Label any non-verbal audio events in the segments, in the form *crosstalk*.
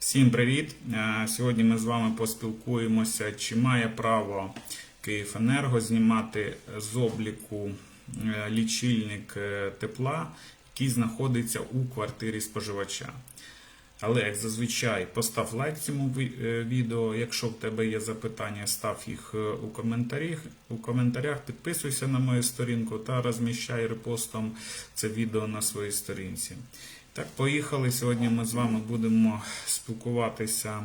Всім привіт! Е, Сьогодні ми з вами поспілкуємося, чи має право Київенерго знімати з обліку е, лічильник е, тепла, який знаходиться у квартирі споживача. Але, як зазвичай, постав лайк цьому відео. Якщо в тебе є запитання, став їх у коментарях. У коментарях підписуйся на мою сторінку та розміщай репостом це відео на своїй сторінці. Так, поїхали. Сьогодні ми з вами будемо спілкуватися,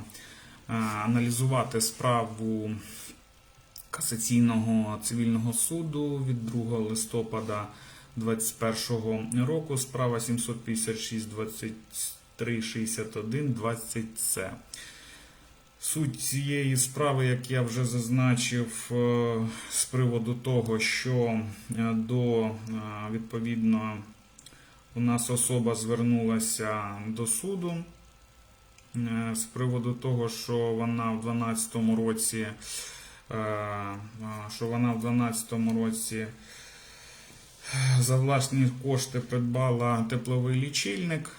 аналізувати справу касаційного цивільного суду від 2 листопада 2021 року. Справа 756 23 61 20 С. Суть цієї справи, як я вже зазначив, е, з приводу того, що е, до е, відповідно у нас особа звернулася до суду е, з приводу того, що вона в 2012 році, е, е, що вона в 2012 році за власні кошти придбала тепловий лічильник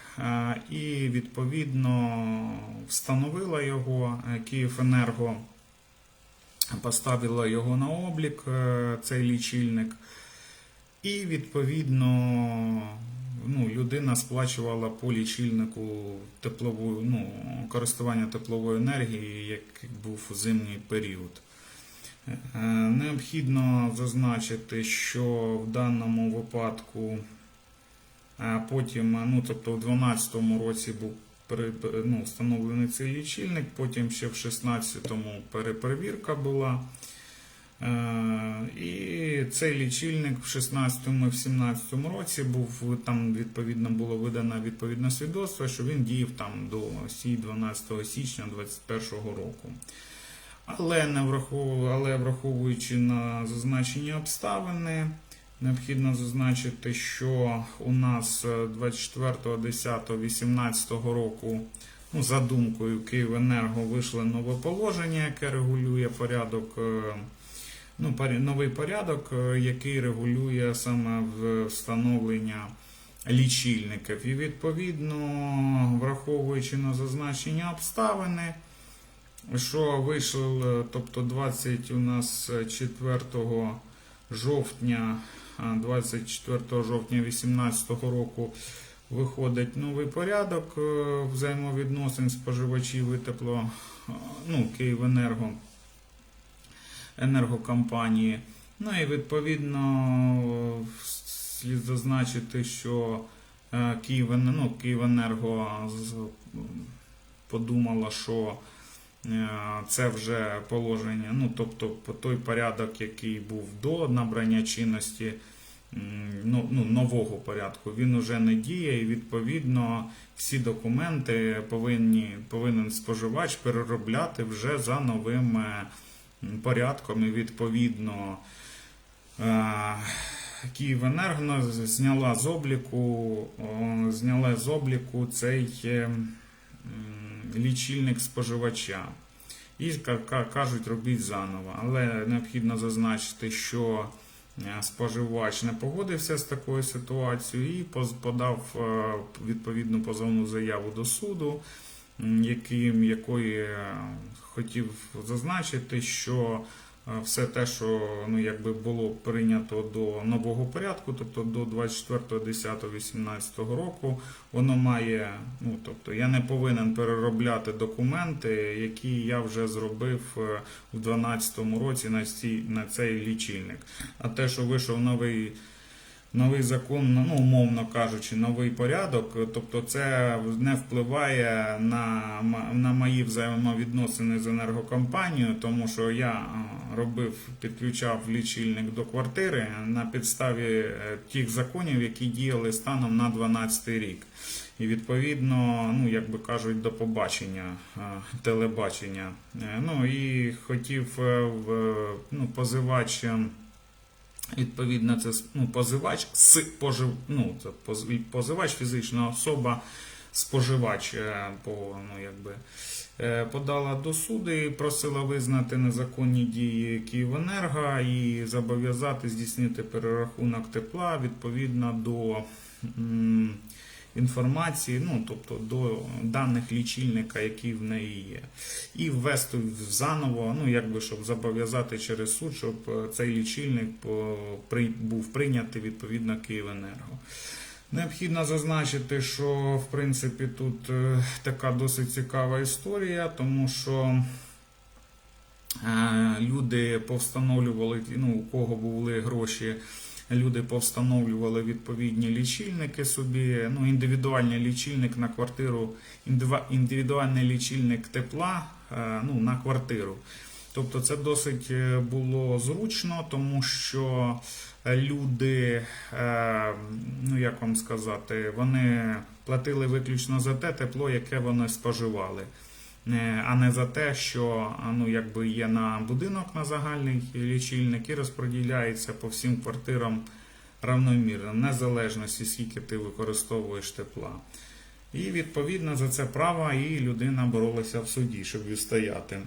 і відповідно встановила його. Київенерго поставила його на облік, цей лічильник. І відповідно ну, людина сплачувала по лічильнику теплову, ну, користування тепловою енергією, як був зимній період. Е, Необхідно зазначити, що в даному випадку е, потім, е, ну, тобто в 2012 році був ну, встановлений цей лічильник, потім ще в 2016-му переперевірка була. Е, І цей лічильник в 16-му і в 17-му році був там відповідно було видано відповідне свідоцтво, що він діяв там до сі 12 січня 2021 року. Але не враховую, але враховуючи на зазначені обставини, необхідно зазначити, що у нас е, 24.10.18 року, ну, за думкою Київенерго, вийшло нове положення, яке регулює порядок. Ну, новий порядок, е, який регулює саме встановлення лічильників. І відповідно, враховуючи на зазначені обставини, що вийшло, е, тобто 20 у нас е, 4 жовтня, 24 жовтня 2018 року виходить новий порядок е, взаємовідносин споживачів і тепло, ну, Київенерго енергокомпанії. Ну і відповідно слід зазначити, що е, ну, Київенерго подумала, що е, це вже положення, ну тобто по той порядок, який був до набрання чинності ну, ну, нового порядку, він уже не діє, і відповідно всі документи повинні, повинен споживач переробляти вже за новим е, порядком і відповідно е, Київенерго зняла з обліку, зняла з обліку цей е, лічильник споживача. І ка- ка- кажуть, робіть заново. Але необхідно зазначити, що е, споживач не погодився з такою ситуацією і подав відповідну позовну заяву до суду, яким, якої е, хотів зазначити, що е, все те, що ну, якби було прийнято до нового порядку, тобто до 24.10.18 року, воно має, ну тобто я не повинен переробляти документи, які я вже зробив е, у 2012 році на, ці, на цей лічильник. А те, що вийшов новий. Новий закон, ну умовно кажучи, новий порядок, тобто це не впливає на, на мої взаємовідносини з енергокомпанією, тому що я робив, підключав лічильник до квартири на підставі е, тих законів, які діяли станом на 12 рік. І відповідно, ну як би кажуть, до побачення телебачення. Е, Ну і хотів е, ну, позивач. Відповідно, це ну, позивач з пожив, ну, це поз- позивач, фізична особа, споживач е, по, ну, якби, е, подала до суду і просила визнати незаконні дії Київенерго і зобов'язати здійснити перерахунок тепла відповідно до м, інформації, ну тобто до даних лічильника, які в неї є, і ввести заново, ну якби щоб зобов'язати через суд, щоб е, цей лічильник був прийнятий відповідно Київенерго. Необхідно зазначити, що в принципі тут е, така досить цікава історія, тому що е, люди повстановлювали, ну, у кого були гроші, люди повстановлювали відповідні лічильники собі. Ну, індивідуальний лічильник на квартиру, індивідуальний лічильник тепла е, ну, на квартиру. Тобто це досить е, було зручно, тому що люди, е, ну як вам сказати, вони платили виключно за те тепло, яке вони споживали. Е, А не за те, що ну, якби є на будинок на загальний лічильник і розподіляється по всім квартирам равномірно, незалежності, скільки ти використовуєш тепла. І відповідно за це право і людина боролася в суді, щоб відстояти.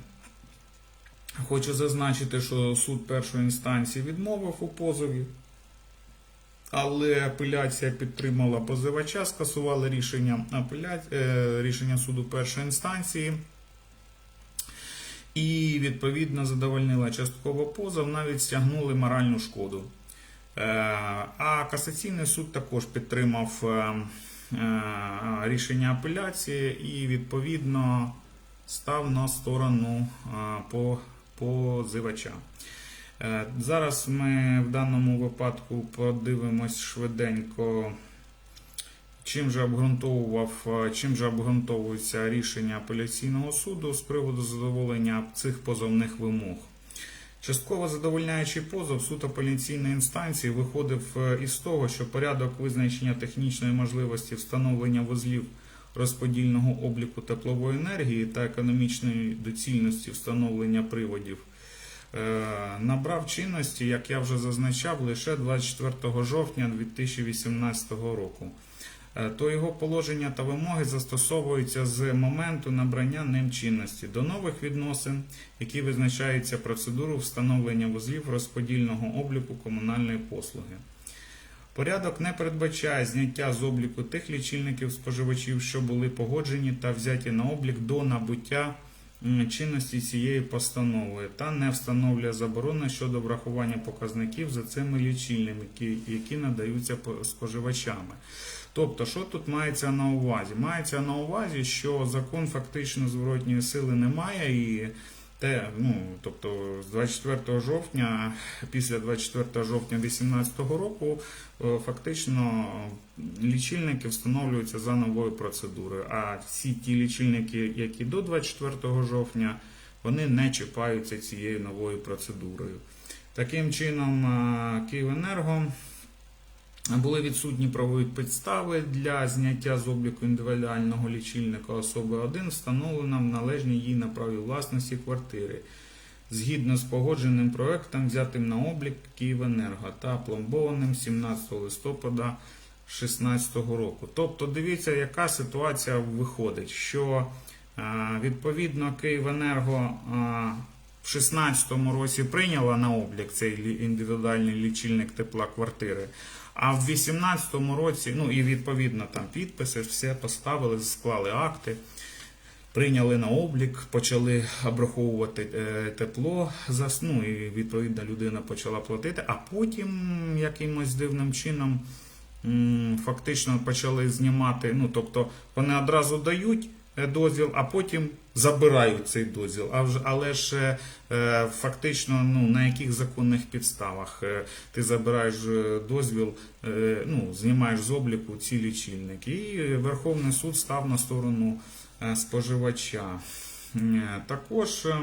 Хочу зазначити, що суд першої інстанції відмовив у позові, але апеляція підтримала позивача, скасували рішення, апеля... е, рішення суду першої інстанції. І відповідно задовольнила частково позов, навіть стягнули моральну шкоду. Е, А касаційний суд також підтримав е, рішення апеляції і відповідно став на сторону по позивача. Е, Зараз ми в даному випадку подивимось швиденько, чим же обґрунтовував, е, чим же обґрунтовується рішення апеляційного суду з приводу задоволення цих позовних вимог. Частково задовольняючий позов суд апеляційної інстанції виходив е, із того, що порядок визначення технічної можливості встановлення вузлів розподільного обліку теплової енергії та економічної доцільності встановлення приводів набрав чинності, як я вже зазначав, лише 24 жовтня 2018 року. Е, То його положення та вимоги застосовуються з моменту набрання ним чинності до нових відносин, які визначаються процедуру встановлення вузлів розподільного обліку комунальної послуги. Порядок не передбачає зняття з обліку тих лічильників споживачів, що були погоджені та взяті на облік до набуття чинності цієї постанови, та не встановлює заборони щодо врахування показників за цими лічильниками, які, які надаються споживачами. Тобто, що тут мається на увазі? Мається на увазі, що закон фактично зворотньої сили немає і те, ну, тобто з 24 жовтня, після 24 жовтня 2018 року, е, фактично лічильники встановлюються за новою процедурою. А всі ті лічильники, які до 24 жовтня, вони не чіпаються цією новою процедурою. Таким чином, е, Київенерго були відсутні правові підстави для зняття з обліку індивідуального лічильника особи 1, встановлена в належній їй на праві власності квартири, згідно з погодженим проектом, взятим на облік Київенерго та пломбованим 17 листопада 2016 року. Тобто, дивіться, яка ситуація виходить, що е, відповідно Київенерго е, в 2016 році прийняла на облік цей індивідуальний лічильник тепла квартири. А в 2018 році, ну і відповідно там підписи, все поставили, склали акти, прийняли на облік, почали обраховувати е, тепло, ну і відповідно людина почала платити, а потім якимось дивним чином фактично почали знімати. Ну тобто вони одразу дають дозвіл, а потім забирають цей дозвіл. Але ж е, фактично ну на яких законних підставах е, ти забираєш е, дозвіл, е, ну знімаєш з обліку ці лічильники. І Верховний суд став на сторону е, споживача. Е, Також. е,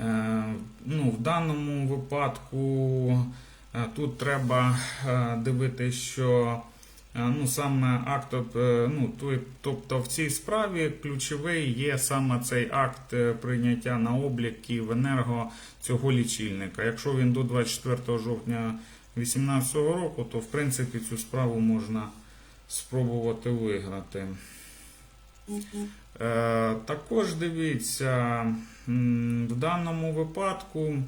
Е, ну, в даному випадку е, тут треба е, дивитися, що е, ну, саме акт, е, ну, тобто в цій справі ключовий є саме цей акт е, прийняття на облік Київенерго цього лічильника. Якщо він до 24 жовтня 2018 року, то в принципі цю справу можна спробувати виграти. Е, також дивіться, в даному випадку е,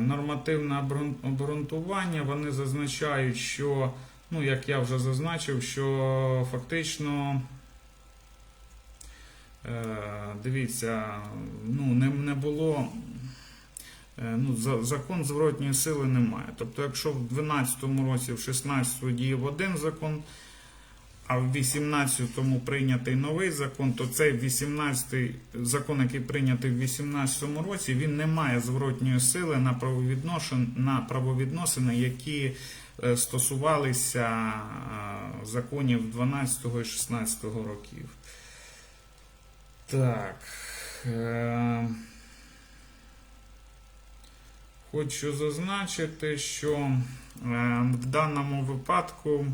нормативне обрун- обґрунтування. Вони зазначають, що, ну, як я вже зазначив, що фактично. Е, Дивіться, ну не, не було. е, Ну, закон зворотньої сили немає. Тобто, якщо в 12-му році, в 16-му діяв один закон, а в 18-му прийнятий новий закон, то цей 18-й закон, який прийнятий в 18-му році, він не має зворотньої сили на правовідношен, на правовідносини, які е, стосувалися е, законів 12 го і 16 років. Так. Е, Хочу зазначити, що в даному випадку,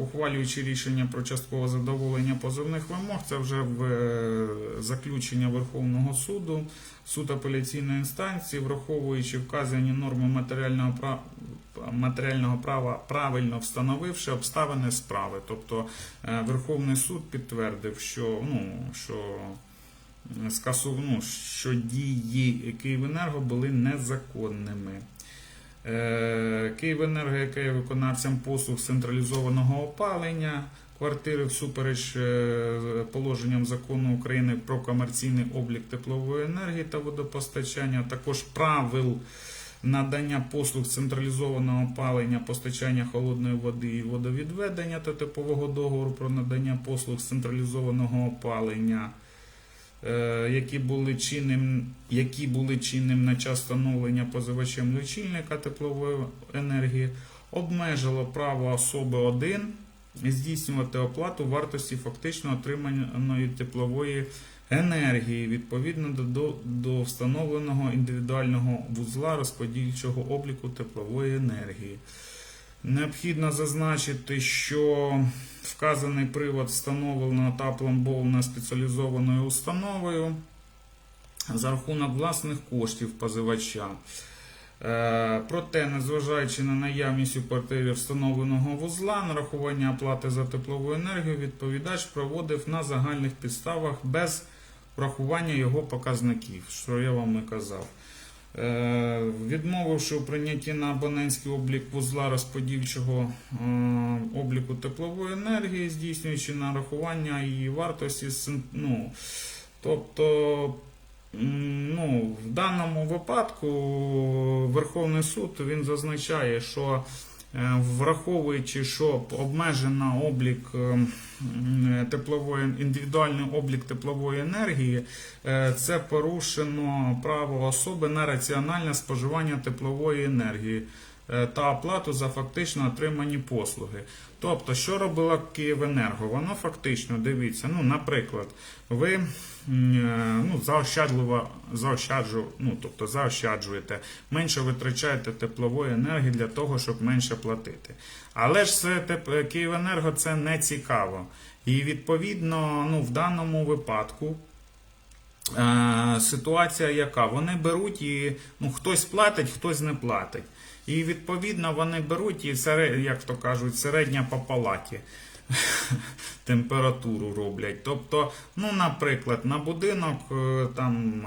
ухвалюючи рішення про часткове задоволення позовних вимог, це вже в е, заключення Верховного суду, суд апеляційної інстанції, враховуючи вказані норми матеріального права. Матеріального права правильно встановивши обставини справи. Тобто е, Верховний суд підтвердив, що, ну, що скасув, ну, що дії Київенерго були незаконними. Е, Київенерго, яке є виконавцем послуг централізованого опалення квартири всупереч е, положенням закону України про комерційний облік теплової енергії та водопостачання, також правил надання послуг централізованого опалення, постачання холодної води і водовідведення та типового договору про надання послуг централізованого опалення які були чинним, які були чинним на час встановлення позивачем лічильника теплової енергії, обмежило право особи 1 здійснювати оплату вартості фактично отриманої теплової енергії відповідно до, до встановленого індивідуального вузла розподільчого обліку теплової енергії. Необхідно зазначити, що вказаний привод встановлено та пломбовано спеціалізованою установою за рахунок власних коштів позивача. Е, Проте, незважаючи на наявність у квартирі встановленого вузла, нарахування оплати за теплову енергію відповідач проводив на загальних підставах без врахування його показників, що я вам і казав. Е, Відмовивши у прийнятті на абонентський облік вузла розподільчого е, обліку теплової енергії, здійснюючи нарахування її вартості, ну, тобто ну, в даному випадку Верховний суд він зазначає, що враховуючи, що обмежено облік е, теплової індивідуальний облік теплової енергії, Е, це порушено право особи на раціональне споживання теплової енергії. е, та оплату за фактично отримані послуги. Тобто, що робила Київенерго? Воно фактично, дивіться, ну, наприклад, ви е, ну, заощадливо заощаджу, ну, тобто заощаджуєте, менше витрачаєте теплової енергії для того, щоб менше платити. Але ж це теп- Київенерго це не цікаво. І відповідно, ну, в даному випадку. Е, ситуація яка? Вони беруть і ну, хтось платить, хтось не платить. І відповідно вони беруть і як то кажуть, середня по палаті *laughs* температуру роблять. Тобто, ну, наприклад, на будинок е, там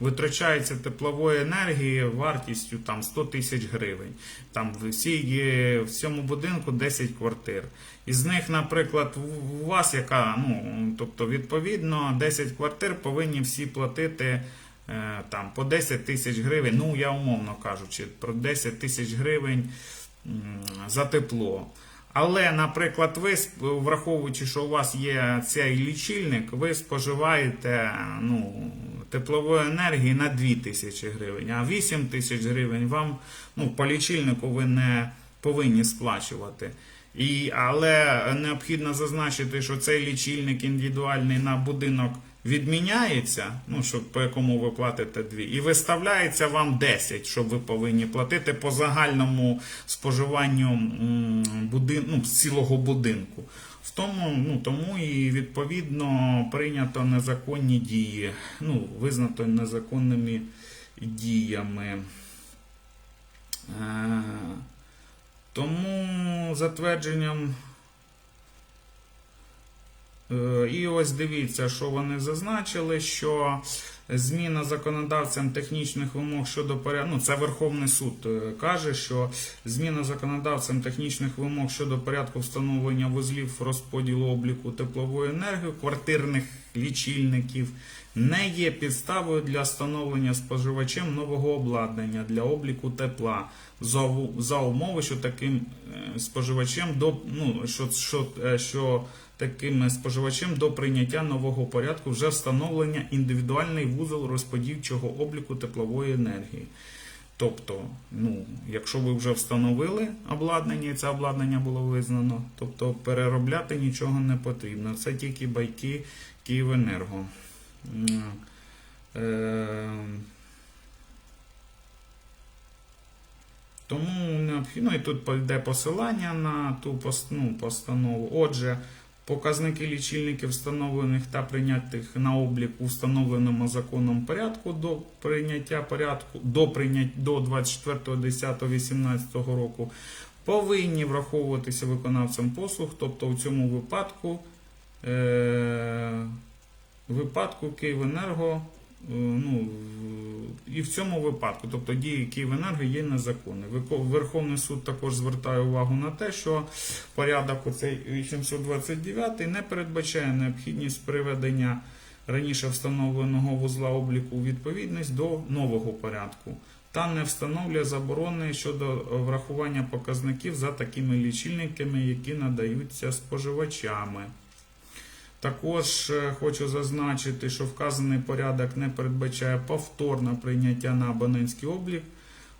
витрачається теплової енергії вартістю там 100 тисяч гривень. Там в всій, е, в цьому будинку 10 квартир. Із них, наприклад, у- вас яка, ну, тобто, відповідно, 10 квартир повинні всі платити е, там по 10 тисяч гривень, ну я умовно кажучи, про 10 тисяч гривень за тепло. Але, наприклад, ви, враховуючи, що у вас є цей лічильник, ви споживаєте ну, теплової енергії на 2 тисячі гривень, а 8 тисяч гривень вам ну, по лічильнику ви не повинні сплачувати. І, але необхідно зазначити, що цей лічильник індивідуальний на будинок відміняється, ну, що, по якому ви платите 2, і виставляється вам 10, що ви повинні платити по загальному споживанню будин, ну, цілого будинку. В тому, ну, тому і відповідно прийнято незаконні дії, ну, визнато незаконними діями. Е, тому затвердженням. Е, І ось дивіться, що вони зазначили, що зміна законодавцям технічних вимог щодо порядку. Ну, це Верховний суд е, каже, що зміна законодавцям технічних вимог щодо порядку встановлення вузлів розподілу обліку теплової енергії квартирних лічильників не є підставою для встановлення споживачем нового обладнання для обліку тепла за, умови, що таким е, споживачем до ну що, що, що таким споживачем до прийняття нового порядку вже встановлення індивідуальний вузол розподільчого обліку теплової енергії. Тобто, ну, якщо ви вже встановили обладнання, і це обладнання було визнано, тобто переробляти нічого не потрібно. Це тільки байки Київенерго. Е, Тому необхідно, і тут йде посилання на ту ну, постанову. Отже, показники лічильників, встановлених та прийнятих на облік у встановленому законом порядку до прийняття порядку до прийняття до 24.10.18 року повинні враховуватися виконавцем послуг, тобто у цьому випадку е- випадку Київенерго ну, і в цьому випадку, тобто дії Київенерго є незаконні. Верховний суд також звертає увагу на те, що порядок оцей 829 не передбачає необхідність приведення раніше встановленого вузла обліку у відповідність до нового порядку. Та не встановлює заборони щодо врахування показників за такими лічильниками, які надаються споживачами. Також е, хочу зазначити, що вказаний порядок не передбачає повторне прийняття на абонентський облік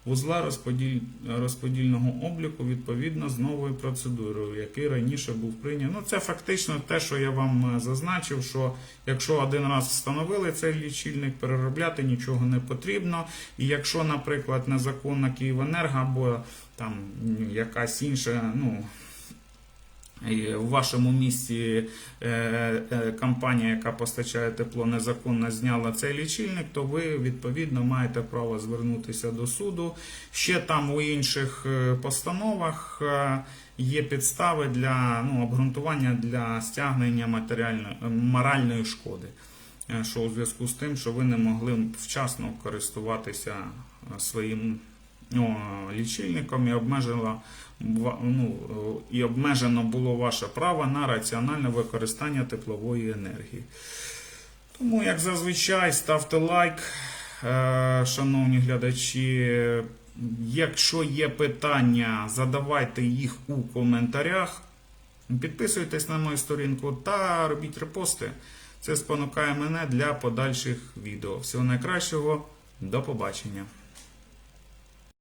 вузла розподіль... розподільного обліку відповідно з новою процедурою, який раніше був прийнятий. Ну, це фактично те, що я вам е, зазначив, що якщо один раз встановили цей лічильник, переробляти нічого не потрібно. І якщо, наприклад, незаконна Київенерго або там якась інша, ну. В вашому місті е, е, компанія, яка постачає тепло, незаконно зняла цей лічильник, то ви відповідно маєте право звернутися до суду. Ще там у інших е, постановах є підстави для ну, обґрунтування для стягнення матеріальної моральної шкоди. Що у зв'язку з тим, що ви не могли вчасно користуватися своїм лічильником і обмежила ну, і обмежено було ваше право на раціональне використання теплової енергії. Тому, як зазвичай, ставте лайк, е, шановні глядачі. Якщо є питання, задавайте їх у коментарях. Підписуйтесь на мою сторінку та робіть репости. Це спонукає мене для подальших відео. Всього найкращого, до побачення.